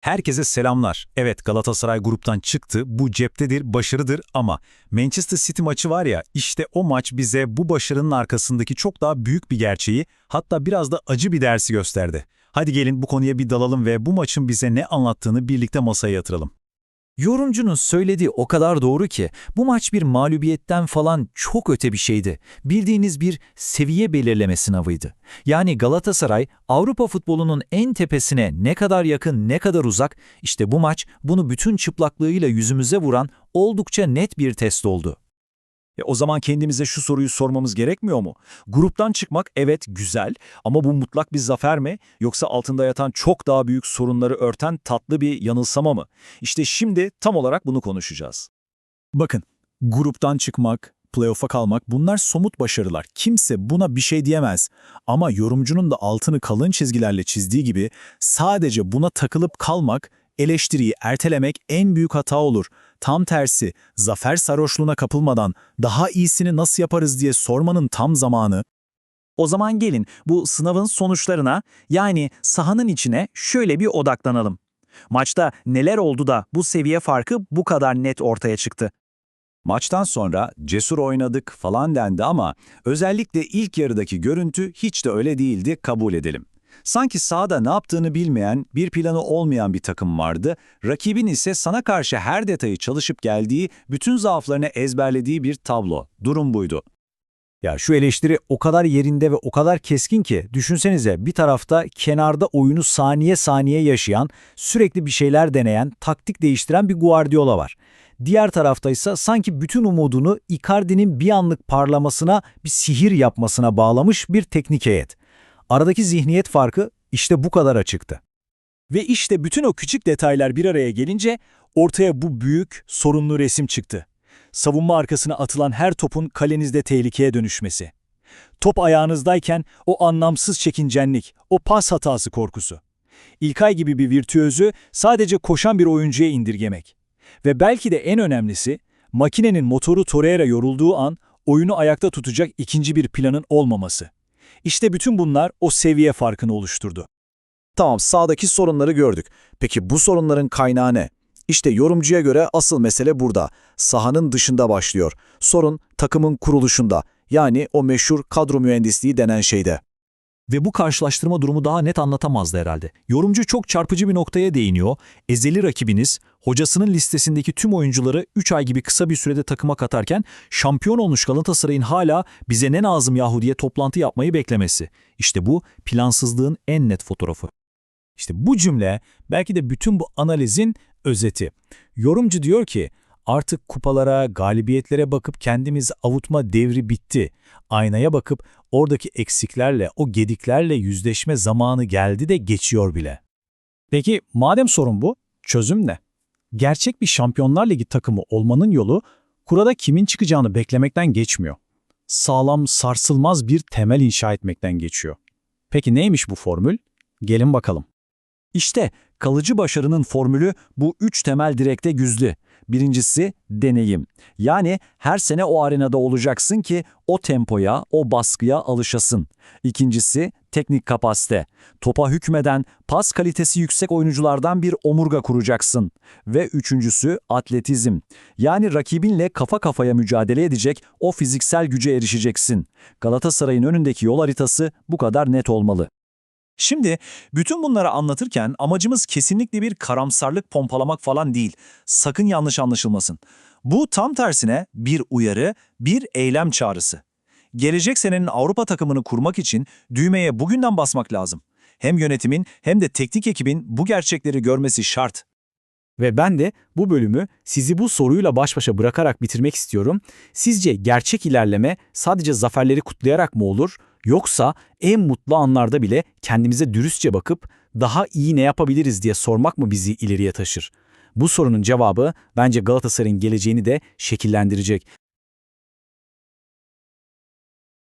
Herkese selamlar. Evet Galatasaray gruptan çıktı, bu ceptedir, başarıdır ama Manchester City maçı var ya, işte o maç bize bu başarının arkasındaki çok daha büyük bir gerçeği, hatta biraz da acı bir dersi gösterdi. Hadi gelin bu konuya bir dalalım ve bu maçın bize ne anlattığını birlikte masaya yatıralım. Yorumcunun söylediği o kadar doğru ki bu maç bir mağlubiyetten falan çok öte bir şeydi. Bildiğiniz bir seviye belirleme sınavıydı. Yani Galatasaray Avrupa futbolunun en tepesine ne kadar yakın ne kadar uzak işte bu maç bunu bütün çıplaklığıyla yüzümüze vuran oldukça net bir test oldu. E o zaman kendimize şu soruyu sormamız gerekmiyor mu? Gruptan çıkmak evet güzel ama bu mutlak bir zafer mi yoksa altında yatan çok daha büyük sorunları örten tatlı bir yanılsama mı? İşte şimdi tam olarak bunu konuşacağız. Bakın, gruptan çıkmak, playoff'a kalmak bunlar somut başarılar. Kimse buna bir şey diyemez. Ama yorumcunun da altını kalın çizgilerle çizdiği gibi sadece buna takılıp kalmak, eleştiriyi ertelemek en büyük hata olur. Tam tersi, zafer sarhoşluğuna kapılmadan daha iyisini nasıl yaparız diye sormanın tam zamanı. O zaman gelin bu sınavın sonuçlarına yani sahanın içine şöyle bir odaklanalım. Maçta neler oldu da bu seviye farkı bu kadar net ortaya çıktı? Maçtan sonra cesur oynadık falan dendi ama özellikle ilk yarıdaki görüntü hiç de öyle değildi kabul edelim. Sanki sahada ne yaptığını bilmeyen, bir planı olmayan bir takım vardı, rakibin ise sana karşı her detayı çalışıp geldiği, bütün zaaflarını ezberlediği bir tablo. Durum buydu. Ya şu eleştiri o kadar yerinde ve o kadar keskin ki düşünsenize bir tarafta kenarda oyunu saniye saniye yaşayan, sürekli bir şeyler deneyen, taktik değiştiren bir Guardiola var. Diğer tarafta ise sanki bütün umudunu Icardi'nin bir anlık parlamasına, bir sihir yapmasına bağlamış bir teknik heyet. Aradaki zihniyet farkı işte bu kadar açıktı. Ve işte bütün o küçük detaylar bir araya gelince ortaya bu büyük, sorunlu resim çıktı. Savunma arkasına atılan her topun kalenizde tehlikeye dönüşmesi. Top ayağınızdayken o anlamsız çekincenlik, o pas hatası korkusu. İlkay gibi bir virtüözü sadece koşan bir oyuncuya indirgemek. Ve belki de en önemlisi, makinenin motoru Torreira yorulduğu an oyunu ayakta tutacak ikinci bir planın olmaması. İşte bütün bunlar o seviye farkını oluşturdu. Tamam sağdaki sorunları gördük. Peki bu sorunların kaynağı ne? İşte yorumcuya göre asıl mesele burada. Sahanın dışında başlıyor. Sorun takımın kuruluşunda. Yani o meşhur kadro mühendisliği denen şeyde. Ve bu karşılaştırma durumu daha net anlatamazdı herhalde. Yorumcu çok çarpıcı bir noktaya değiniyor. Ezeli rakibiniz, hocasının listesindeki tüm oyuncuları 3 ay gibi kısa bir sürede takıma katarken şampiyon olmuş Galatasaray'ın hala bize ne lazım yahu diye toplantı yapmayı beklemesi. İşte bu plansızlığın en net fotoğrafı. İşte bu cümle belki de bütün bu analizin özeti. Yorumcu diyor ki artık kupalara, galibiyetlere bakıp kendimizi avutma devri bitti. Aynaya bakıp oradaki eksiklerle, o gediklerle yüzleşme zamanı geldi de geçiyor bile. Peki madem sorun bu, çözüm ne? Gerçek bir Şampiyonlar Ligi takımı olmanın yolu kurada kimin çıkacağını beklemekten geçmiyor. Sağlam, sarsılmaz bir temel inşa etmekten geçiyor. Peki neymiş bu formül? Gelin bakalım. İşte kalıcı başarının formülü bu üç temel direkte güzlü. Birincisi deneyim. Yani her sene o arenada olacaksın ki o tempoya, o baskıya alışasın. İkincisi teknik kapasite. Topa hükmeden, pas kalitesi yüksek oyunculardan bir omurga kuracaksın. Ve üçüncüsü atletizm. Yani rakibinle kafa kafaya mücadele edecek o fiziksel güce erişeceksin. Galatasaray'ın önündeki yol haritası bu kadar net olmalı. Şimdi bütün bunları anlatırken amacımız kesinlikle bir karamsarlık pompalamak falan değil. Sakın yanlış anlaşılmasın. Bu tam tersine bir uyarı, bir eylem çağrısı. Gelecek senenin Avrupa takımını kurmak için düğmeye bugünden basmak lazım. Hem yönetimin hem de teknik ekibin bu gerçekleri görmesi şart. Ve ben de bu bölümü sizi bu soruyla baş başa bırakarak bitirmek istiyorum. Sizce gerçek ilerleme sadece zaferleri kutlayarak mı olur? Yoksa en mutlu anlarda bile kendimize dürüstçe bakıp daha iyi ne yapabiliriz diye sormak mı bizi ileriye taşır? Bu sorunun cevabı bence Galatasaray'ın geleceğini de şekillendirecek.